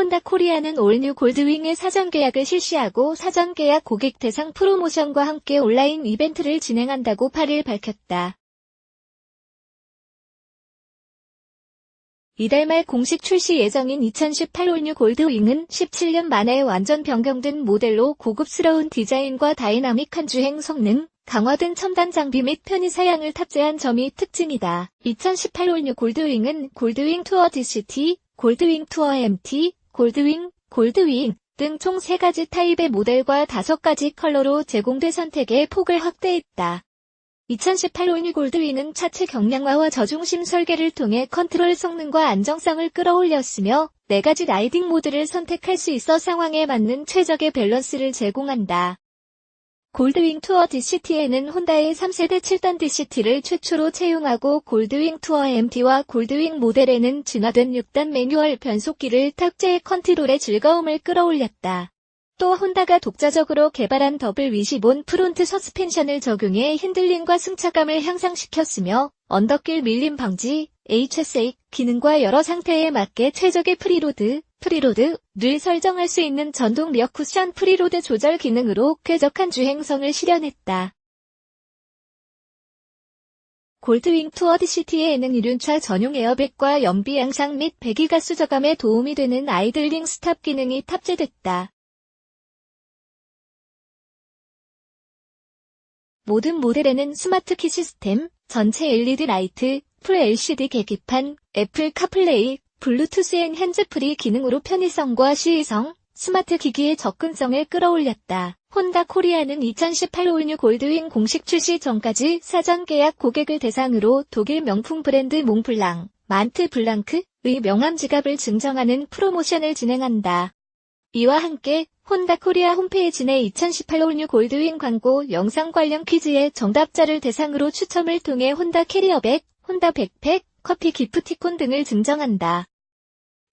혼다 코리아는 올뉴 골드윙의 사전 계약을 실시하고 사전 계약 고객 대상 프로모션과 함께 온라인 이벤트를 진행한다고 8일 밝혔다. 이달 말 공식 출시 예정인 2018 올뉴 골드윙은 17년 만에 완전 변경된 모델로 고급스러운 디자인과 다이나믹한 주행 성능, 강화된 첨단 장비 및 편의 사양을 탑재한 점이 특징이다. 2018 올뉴 골드윙은 골드윙 투어 DCT, 골드윙 투어 MT, 골드윙, 골드윙 등 총 3가지 타입의 모델과 5가지 컬러로 제공돼 선택의 폭을 확대했다. 2018 올뉴 골드윙은 차체 경량화와 저중심 설계를 통해 컨트롤 성능과 안정성을 끌어올렸으며 4가지 라이딩 모드를 선택할 수 있어 상황에 맞는 최적의 밸런스를 제공한다. 골드윙 투어 DCT에는 혼다의 3세대 7단 DCT를 최초로 채용하고 골드윙 투어 MT와 골드윙 모델에는 진화된 6단 매뉴얼 변속기를 탑재해 컨트롤의 즐거움을 끌어올렸다. 또 혼다가 독자적으로 개발한 더블 위시본 프론트 서스펜션을 적용해 흔들림과 승차감을 향상시켰으며 언덕길 밀림 방지, HSA 기능과 여러 상태에 맞게 최적의 프리로드, 프리로드 를 설정할 수 있는 전동 리어 쿠션 프리로드 조절 기능으로 쾌적한 주행성을 실현했다. 골드윙 투어 DCT에는 이륜차 전용 에어백과 연비 양상 및 배기가스 저감에 도움이 되는 아이들링 스탑 기능이 탑재됐다. 모든 모델에는 스마트 키 시스템, 전체 LED 라이트, 풀 LCD 계기판, 애플 카플레이, 블루투스 앤 핸즈프리 기능으로 편의성과 시의성, 스마트 기기의 접근성을 끌어올렸다. 혼다 코리아는 2018 올뉴 골드윙 공식 출시 전까지 사전 계약 고객을 대상으로 독일 명품 브랜드 몽블랑, 만트 블랑크의 명함 지갑을 증정하는 프로모션을 진행한다. 이와 함께 혼다 코리아 홈페이지 내 2018 올뉴 골드윙 광고 영상 관련 퀴즈의 정답자를 대상으로 추첨을 통해 혼다 캐리어백, 혼다 백팩, 커피 기프티콘 등을 증정한다.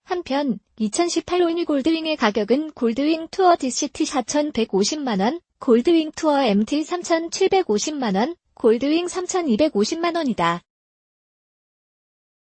한편 2018 올뉴 골드윙의 가격은 골드윙 투어 DCT 4,150만원, 골드윙 투어 MT 3,750만원, 골드윙 3,250만원이다.